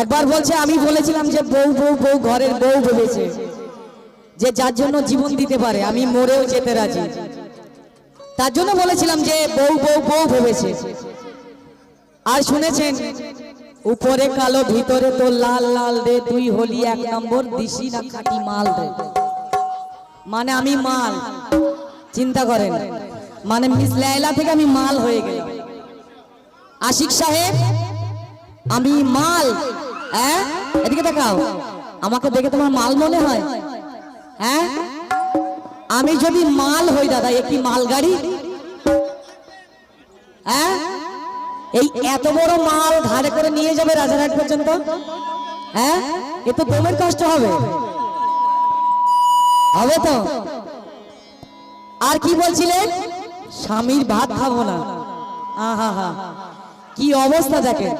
একবার বলছে, আমি বলেছিলাম যে বউ বউ বউ ঘরের বউ ভেবেছে, যে যার জন্য জীবন দিতে পারে, আমি মরেও যেতে রাজি। তার জন্য বলেছিলাম যে বউ বউ বউ ভেবেছে। আর শুনেছেন, উপরে কালো, ভিতরে তো লাল লাল রে তুই হলি এক নম্বর দিশি না খাটি মাল রে। মানে আমি মাল, চিন্তা করেন। মানে মিস লাইলা থেকে আমি মাল হয়ে গেলাম। আশিক সাহেব আমি মাল হ্যাঁ? এদিকে দেখাও। আমাকে দেখে তোমার মাল মনে হয়? হ্যাঁ? আমি যদি মাল হই, দাদা একটি কি মাল গাড়ি? হ্যাঁ? এই এত বড় মাল ধারে করে নিয়ে যাবে রাজারহাট পর্যন্ত? হ্যাঁ? এ তো দমের কষ্ট হবে। হবে তো? আর কি বলছিলেন স্বামীর ভাত খাব না। আহা, হা কি অবস্থা দেখেন